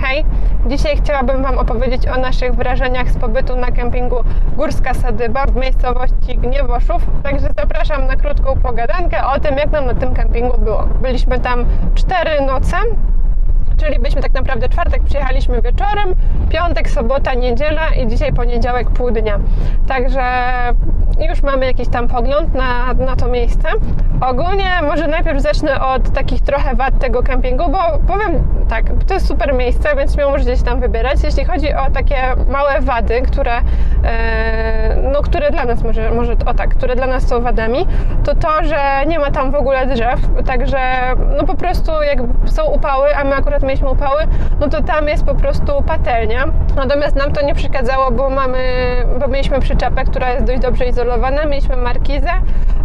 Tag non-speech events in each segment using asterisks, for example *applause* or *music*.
Hej, dzisiaj chciałabym Wam opowiedzieć o naszych wrażeniach z pobytu na kempingu Górska Sadyba w miejscowości Gniewoszów. Także zapraszam na krótką pogadankę o tym, jak nam na tym kempingu było. Byliśmy tam cztery noce, czyli byliśmy tak naprawdę czwartek, przyjechaliśmy wieczorem, piątek, sobota, niedziela i dzisiaj poniedziałek pół dnia. Także już mamy jakiś tam pogląd na, na to miejsce. Ogólnie może najpierw zacznę od takich trochę wad tego kempingu, bo powiem tak, to jest super miejsce, więc śmiało możecie się tam wybierać. Jeśli chodzi o takie małe wady, które, e, no, które dla nas może, może o tak, które dla nas są wadami, to to, że nie ma tam w ogóle drzew, także no po prostu jak są upały, a my akurat mieliśmy upały, no to tam jest po prostu patelnia. Natomiast nam to nie przeszkadzało, bo mamy, bo mieliśmy przyczepę, która jest dość dobrze izolowana, mieliśmy markizę,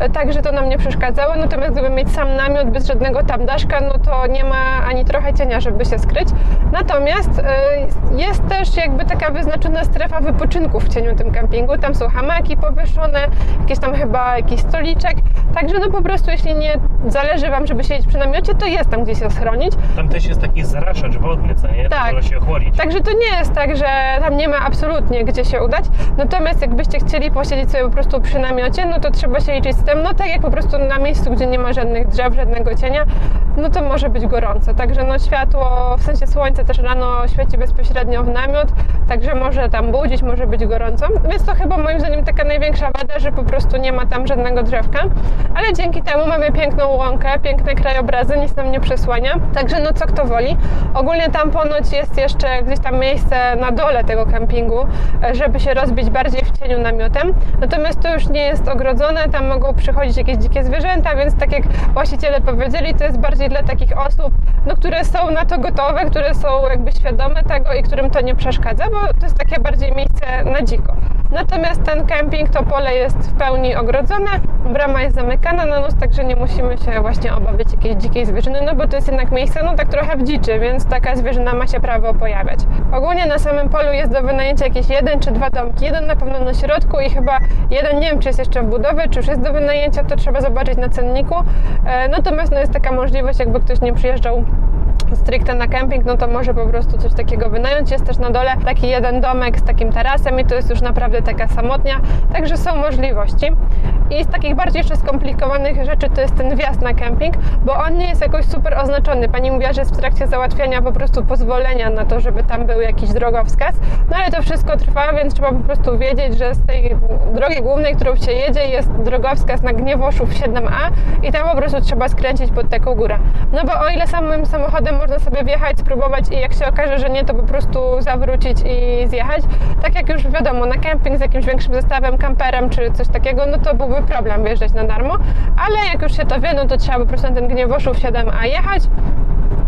e, także to nam nie przeszkadzało. Natomiast gdyby mieć sam namiot bez żadnego tam daszka, no to nie ma ani trochę cienia, żeby się skryć. Natomiast e, jest też jakby taka wyznaczona strefa wypoczynku w cieniu tym kempingu. Tam są hamaki powieszone, jakieś tam chyba jakiś stoliczek. Także no po prostu jeśli nie zależy Wam, żeby siedzieć przy namiocie, to jest tam gdzie się schronić. Tam też jest taki zaraszacz wodny, co nie? Tak. Można się ochłonić. Także to nie jest tak, że tam nie ma absolutnie gdzie się udać. Natomiast jakbyście chcieli posiedzieć sobie po prostu przy namiocie, no to trzeba się liczyć z tym, no tak jak po prostu na miejscu, gdzie nie ma żadnych drzew, żadnego cienia, no to może być gorąco. Także no światło, w sensie słońce też rano świeci bezpośrednio w namiot, także może tam budzić, może być gorąco. Więc to chyba moim zdaniem taka największa wada, że po prostu nie ma tam żadnego drzewka. Ale dzięki temu mamy piękną łąkę, piękne krajobrazy, nic nam nie przesłania. Także no co kto woli. Ogólnie tam ponoć jest jeszcze gdzieś tam miejsce na dole tego kempingu, e, żeby się rozbić bardziej w cieniu namiotem. Natomiast to już nie jest ogrodzone, tam mogą przychodzić jakieś dzikie zwierzęta, więc tak jak właściciele powiedzieli, to jest bardziej dla takich osób, no, które są na to gotowe, które są jakby świadome tego i którym to nie przeszkadza, bo to jest takie bardziej miejsce na dziko. Natomiast ten kemping, to pole jest w pełni ogrodzone, brama jest zamykana na noc, także nie musimy się właśnie obawiać jakiejś dzikiej zwierzyny, no bo to jest jednak miejsce, no tak trochę w dziczy, więc taka zwierzyna ma się prawo pojawiać. Ogólnie na samym polu jest do wynajęcia jakieś jeden czy dwa domki, jeden na pewno na środku i chyba jeden, nie wiem czy jest jeszcze w budowie, czy już jest do wynajęcia, to trzeba zobaczyć na cenniku. E, Natomiast no, jest taka możliwość, jakby ktoś nie przyjeżdżał stricte na kemping, no to może po prostu coś takiego wynająć. Jest też na dole taki jeden domek z takim tarasem i to jest już naprawdę taka samotnia, także są możliwości. I z takich bardziej jeszcze skomplikowanych rzeczy to jest ten wjazd na kemping, bo on nie jest jakoś super oznaczony. Pani mówiła, że jest w trakcie załatwiania po prostu pozwolenia na to, żeby tam był jakiś drogowskaz, no ale to wszystko trwa, więc trzeba po prostu wiedzieć, że z tej drogi głównej, którą się jedzie, jest drogowskaz na Gniewoszów 7A i tam po prostu trzeba skręcić pod taką górę. No bo o ile samym samochodem można sobie wjechać, spróbować i jak się okaże, że nie, to po prostu zawrócić i zjechać. Tak jak już wiadomo, na kemping z jakimś większym zestawem, kamperem czy coś takiego, no to byłby problem wjeżdżać na darmo, ale jak już się to wie, no to trzeba po prostu na ten Gniewoszów 7A jechać.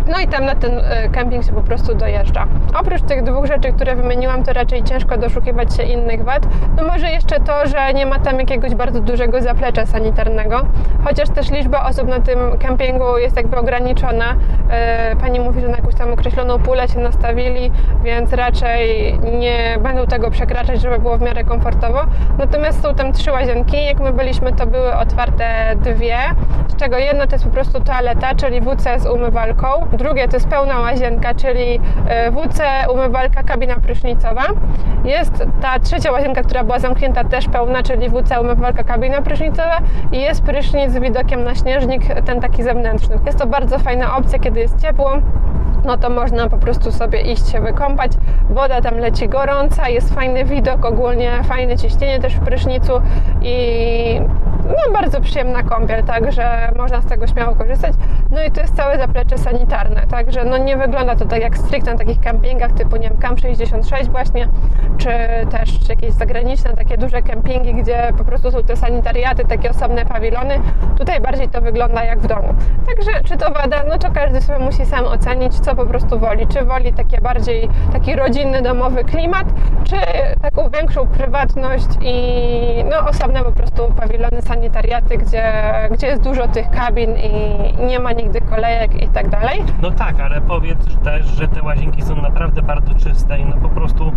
No i tam na ten kemping się po prostu dojeżdża. Oprócz tych dwóch rzeczy, które wymieniłam, to raczej ciężko doszukiwać się innych wad. No może jeszcze to, że nie ma tam jakiegoś bardzo dużego zaplecza sanitarnego, chociaż też liczba osób na tym kempingu jest jakby ograniczona. E, Pani mówi, że na jakąś tam określoną pulę się nastawili, więc raczej nie będą tego przekraczać, żeby było w miarę komfortowo. Natomiast są tam trzy łazienki. Jak my byliśmy, to były otwarte dwie, z czego jedna to jest po prostu toaleta, czyli WC z umywalką. Drugie to jest pełna łazienka, czyli e, WC, umywalka, kabina prysznicowa. Jest ta trzecia łazienka, która była zamknięta, też pełna, czyli WC, umywalka, kabina prysznicowa i jest prysznic z widokiem na śnieżnik, ten taki zewnętrzny. Jest to bardzo fajna opcja, kiedy jest ciepło no to można po prostu sobie iść się wykąpać. Woda tam leci gorąca, jest fajny widok, ogólnie fajne ciśnienie też w prysznicu i no bardzo przyjemna kąpiel, także można z tego śmiało korzystać. No i to jest całe zaplecze sanitarne, także no nie wygląda to tak jak stricte na takich kempingach typu, nie wiem, Camp 66 właśnie, czy też jakieś zagraniczne takie duże kempingi, gdzie po prostu są te sanitariaty, takie osobne pawilony. Tutaj bardziej to wygląda jak w domu. Także czy to wada, no to każdy sobie musi sam ocenić, co po prostu woli. Czy woli takie bardziej taki rodzinny, domowy klimat, czy taką większą prywatność i no osobne po prostu pawilony, sanitariaty, gdzie, gdzie jest dużo tych kabin i nie ma nigdy kolejek i tak dalej. No tak, ale powiedz też, że te łazienki są naprawdę bardzo czyste i no po prostu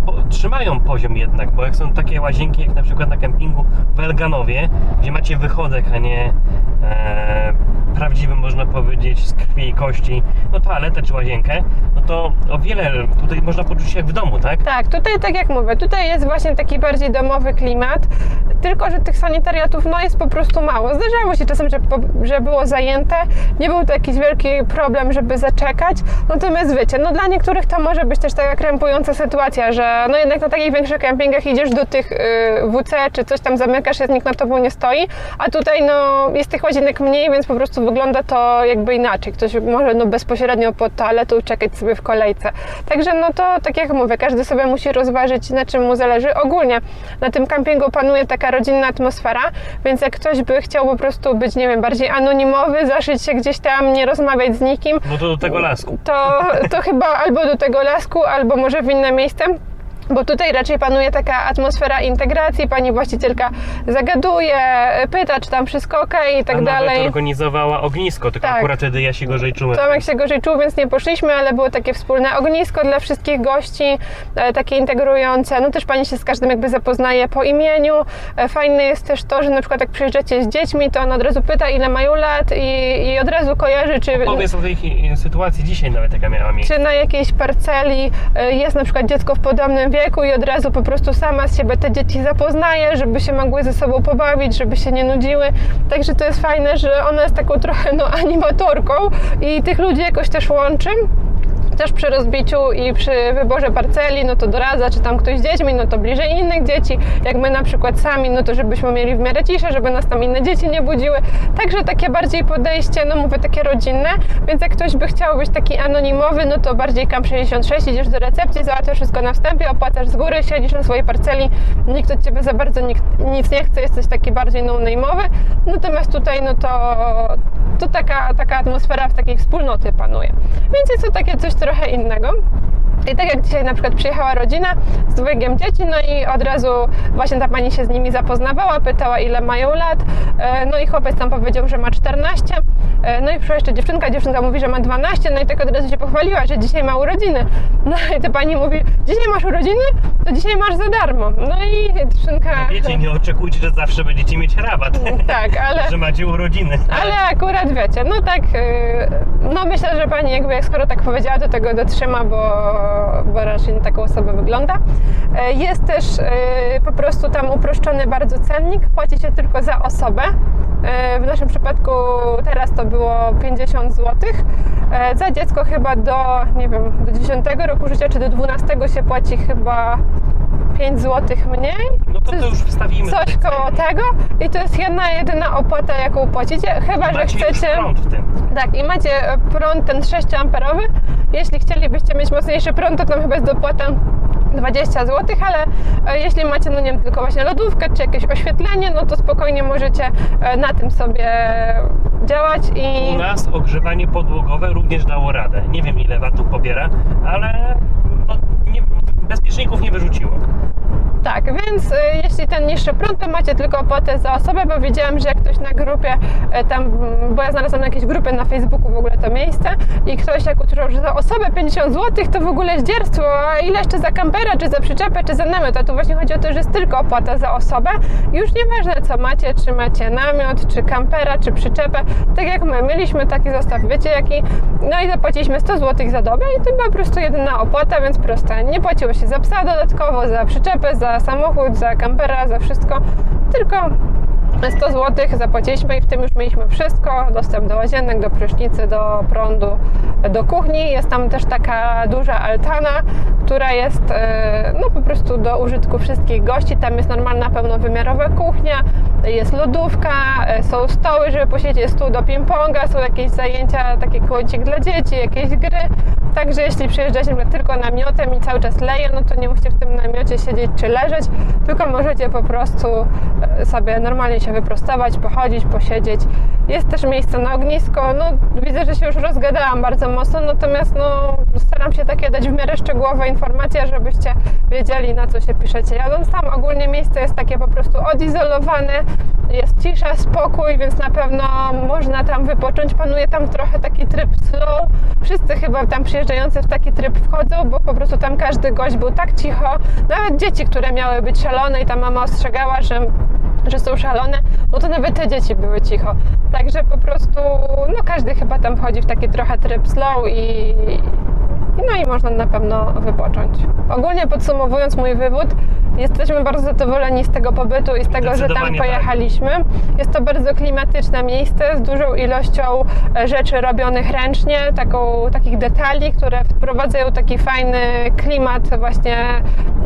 po, trzymają poziom jednak, bo jak są takie łazienki jak na przykład na kempingu w Elganowie, gdzie macie wychodek, a nie e, prawdziwy można powiedzieć z krwi i kości, no toaletę czy łazienkę, no to o wiele tutaj można poczuć się jak w domu, tak? Tak, tutaj tak jak mówię, tutaj jest właśnie taki bardziej domowy klimat, tylko że tych sanitariatów no jest po prostu mało. Zdarzało się czasem, że, że było zajęte, nie był to jakiś wielki problem, żeby zaczekać, natomiast wiecie, no dla niektórych to może być też taka krępująca sytuacja, że no jednak na takich większych kempingach idziesz do tych y, WC czy coś tam zamykasz, jest nikt nad tobą nie stoi, a tutaj no jest tych łazienek mniej, więc po prostu wygląda to jakby inaczej. Ktoś może no bezpośrednio pod toaletą czekać sobie w kolejce. Także no to tak jak mówię, każdy sobie musi rozważyć na czym mu zależy. Ogólnie na tym kampingu panuje taka rodzinna atmosfera, więc jak ktoś by chciał po prostu być, nie wiem, bardziej anonimowy, zaszyć się gdzieś tam, nie rozmawiać z nikim, No to do tego lasku. to, to chyba albo do tego lasku, albo może w inne miejsce. Bo tutaj raczej panuje taka atmosfera integracji, pani właścicielka zagaduje, pyta, czy tam wszystko ok i tak A nawet dalej. organizowała ognisko, tylko Tak. akurat wtedy ja się gorzej czułem. Tomek się gorzej czuł, więc nie poszliśmy, ale było takie wspólne ognisko dla wszystkich gości, e, takie integrujące. No też pani się z każdym jakby zapoznaje po imieniu. E, Fajne jest też to, że na przykład jak przyjeżdżacie z dziećmi, to on od razu pyta, ile mają lat i, i od razu kojarzy, czy, Powiedz o tej hi- sytuacji dzisiaj nawet, jaka miała miejsce. czy na jakiejś parceli e, jest na przykład dziecko w podobnym wieku i od razu po prostu sama z siebie te dzieci zapoznaje, żeby się mogły ze sobą pobawić, żeby się nie nudziły. Także to jest fajne, że ona jest taką trochę no, animatorką i tych ludzi jakoś też łączy. Też przy rozbiciu i przy wyborze parceli, no to doradza, czy tam ktoś z dziećmi, no to bliżej innych dzieci. Jak my na przykład sami, no to żebyśmy mieli w miarę ciszę, żeby nas tam inne dzieci nie budziły. Także takie bardziej podejście, no mówię, takie rodzinne. Więc jak ktoś by chciał być taki anonimowy, no to bardziej KAM 66, idziesz do recepcji, załatwiasz wszystko na wstępie, opłacasz z góry, siedzisz na swojej parceli, nikt od ciebie za bardzo nikt, nic nie chce, jesteś taki bardziej no-name'owy. Natomiast tutaj, no to, to taka, taka atmosfera w takiej wspólnoty panuje. Więc jest to takie coś trochę innego. I tak jak dzisiaj na przykład przyjechała rodzina z dwójkiem dzieci, no i od razu właśnie ta pani się z nimi zapoznawała, pytała ile mają lat, e, no i chłopiec tam powiedział, że ma 14, e, no i przyszła jeszcze dziewczynka, dziewczynka mówi, że ma 12, no i tak od razu się pochwaliła, że dzisiaj ma urodziny. No i ta pani mówi, dzisiaj masz urodziny? To dzisiaj masz za darmo. No i dziewczynka... Wiecie, nie oczekujcie, że zawsze będziecie mieć rabat, Tak, ale... *laughs* że macie urodziny. Ale akurat wiecie, no tak, yy, no myślę, że pani jakby jak skoro tak powiedziała, to tego dotrzyma, bo, bo raczej na taką osobę wygląda. Yy, Jest też yy, po prostu tam uproszczony bardzo cennik, płaci się tylko za osobę. W naszym przypadku teraz to było 50 zł. Za dziecko chyba do, nie wiem, do 10 roku życia czy do 12 się płaci chyba 5 zł mniej. No to to już wstawimy. Coś koło tego i to jest jedna jedyna opłata, jaką płacicie, chyba że Macie chcecie. prąd w tym. Tak, i macie e, prąd ten 6 amperowy. Jeśli chcielibyście mieć mocniejszy prąd, to tam chyba jest dopłata 20 zł, ale e, jeśli macie, no nie wiem, tylko właśnie lodówkę czy jakieś oświetlenie, no to spokojnie możecie e, na tym sobie działać i U nas ogrzewanie podłogowe również dało radę. Nie wiem ile watów pobiera, ale no, nie, bezpieczników nie wyrzuciło. Tak, więc y, jeśli ten niższy prąd, to macie tylko opłatę za osobę, bo widziałam, że jak ktoś na grupie y, tam, bo ja znalazłam na jakiejś grupie na Facebooku w ogóle to miejsce i ktoś jak uczył, że za osobę 50 zł to w ogóle zdzierstwo, a ile jeszcze za kampera, czy za przyczepę, czy za namiot, a tu właśnie chodzi o to, że jest tylko opłata za osobę. Już nieważne co macie, czy macie namiot, czy kampera, czy przyczepę, tak jak my, mieliśmy taki zestaw, wiecie jaki, no i zapłaciliśmy 100 zł za dobę i to była po prostu jedyna opłata, więc proste. Nie płaciło się za psa dodatkowo, za przyczepę, za samochód, za kampera, za wszystko, tylko 100 zł zapłaciliśmy i w tym już mieliśmy wszystko, dostęp do łazienek, do prysznicy, do prądu, do kuchni. Jest tam też taka duża altana, która jest e, no po prostu do użytku wszystkich gości. Tam jest normalna, pełnowymiarowa kuchnia, jest lodówka, e, są stoły, żeby posiedzieć, jest stół do ping-ponga, są jakieś zajęcia, taki kącik dla dzieci, jakieś gry. Także jeśli przyjeżdżacie tylko namiotem i cały czas leje, no to nie musicie w tym namiocie siedzieć czy leżeć, tylko możecie po prostu e, sobie normalnie się wyprostować, pochodzić, posiedzieć. Jest też miejsce na ognisko. No, widzę, że się już rozgadałam bardzo mocno, natomiast no, staram się takie dać w miarę szczegółowe informacje, żebyście wiedzieli, na co się piszecie. Jadąc tam, ogólnie miejsce jest takie po prostu odizolowane, jest cisza, spokój, więc na pewno można tam wypocząć. Panuje tam trochę taki tryb slow. Wszyscy chyba tam przyjeżdżający w taki tryb wchodzą, bo po prostu tam każdy gość był tak cicho. Nawet dzieci, które miały być szalone i ta mama ostrzegała, że że są szalone, no to nawet te dzieci były cicho. Także po prostu, no każdy chyba tam wchodzi w taki trochę tryb slow i, no i można na pewno wypocząć. Ogólnie podsumowując mój wywód, jesteśmy bardzo zadowoleni z tego pobytu i z tego, że tam tak. pojechaliśmy. Jest to bardzo klimatyczne miejsce z dużą ilością e, rzeczy robionych ręcznie, taką, takich detali, które wprowadzają taki fajny klimat właśnie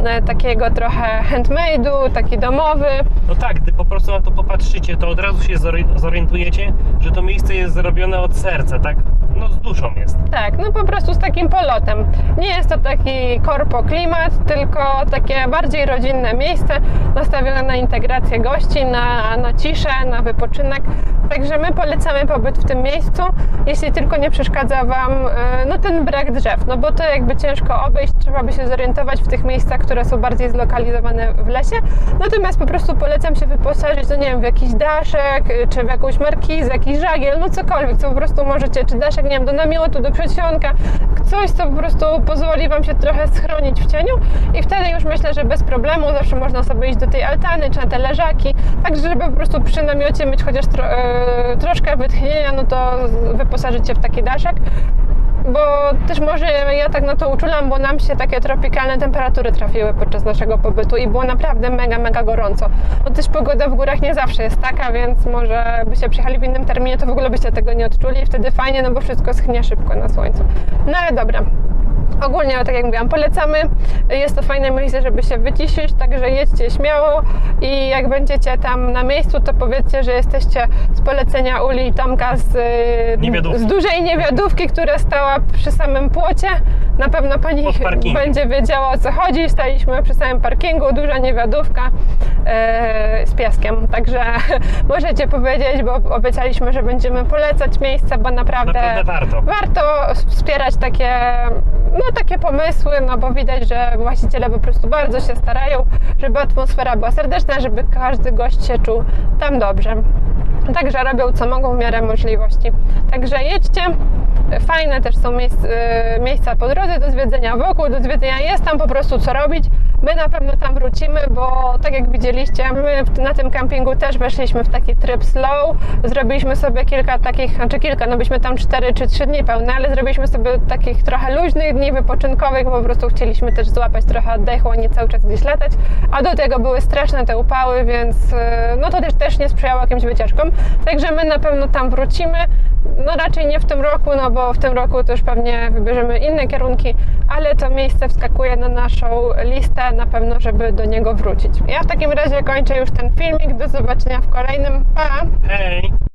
e, takiego trochę handmade'u, taki domowy. No tak, gdy po prostu na to popatrzycie, to od razu się zori- zorientujecie, że to miejsce jest zrobione od serca, tak? No z duszą jest. Tak, no po prostu z takim polotem. Nie jest to taki korpo klimat, tylko takie bardziej rodzinne miejsce, nastawione na integrację gości, na, na ciszę, na wypoczynek. Także my polecamy pobyt w tym miejscu, jeśli tylko nie przeszkadza Wam e, no, ten brak drzew, no bo to jakby ciężko obejść, trzeba by się zorientować w tych miejscach, które są bardziej zlokalizowane w lesie. Natomiast po prostu polecam się wyposażyć, no nie wiem, w jakiś daszek, y, czy w jakąś markizę, jakiś żagiel, no cokolwiek, co po prostu możecie, czy daszek, nie wiem, do namiotu, do przedsionka, coś, co po prostu pozwoli Wam się trochę schronić w cieniu i wtedy już myślę, że bez problemu zawsze można sobie iść do tej altany, czy na te leżaki, tak żeby po prostu przy namiocie mieć chociaż tro, e, troszkę wytchnienia, no to wyposażyć się w taki daszek bo też może ja tak na to uczulam, bo nam się takie tropikalne temperatury trafiły podczas naszego pobytu i było naprawdę mega, mega gorąco. No też pogoda w górach nie zawsze jest taka, więc może byście przyjechali w innym terminie, to w ogóle byście tego nie odczuli i wtedy fajnie, no bo wszystko schnie szybko na słońcu. No ale dobra. Ogólnie, tak jak mówiłam, polecamy. Jest to fajne miejsce, żeby się wyciszyć, także jedźcie śmiało i jak będziecie tam na miejscu, to powiedzcie, że jesteście z polecenia Uli i Tomka z, y, z dużej niewiadówki, która stała przy samym płocie. Na pewno pani będzie wiedziała o co chodzi. Staliśmy przy samym parkingu, duża niewiadówka e, z piaskiem, także *laughs* możecie powiedzieć, bo obiecaliśmy, że będziemy polecać miejsce, bo naprawdę, Naprawdę warto. warto wspierać takie, no, takie pomysły, no bo widać, że właściciele po prostu bardzo się starają, żeby atmosfera była serdeczna, żeby każdy gość się czuł tam dobrze. Także robią co mogą w miarę możliwości. Także jedźcie. Fajne też są y, miejsca po drodze do zwiedzenia wokół, do zwiedzenia jest tam po prostu co robić. My na pewno tam wrócimy, bo tak jak widzieliście, my na tym kampingu też weszliśmy w taki tryb slow. Zrobiliśmy sobie kilka takich, znaczy kilka, no byliśmy tam 4 czy 3 dni pełne, ale zrobiliśmy sobie takich trochę luźnych dni wypoczynkowych, bo po prostu chcieliśmy też złapać trochę oddechu, a nie cały czas gdzieś latać. A do tego były straszne te upały, więc y, no to też, też nie sprzyjało jakimś wycieczkom. Także my na pewno tam wrócimy. No raczej nie w tym roku, no bo w tym roku to już pewnie wybierzemy inne kierunki, ale to miejsce wskakuje na naszą listę na pewno, żeby do niego wrócić. Ja w takim razie kończę już ten filmik. Do zobaczenia w kolejnym. Pa! Hej!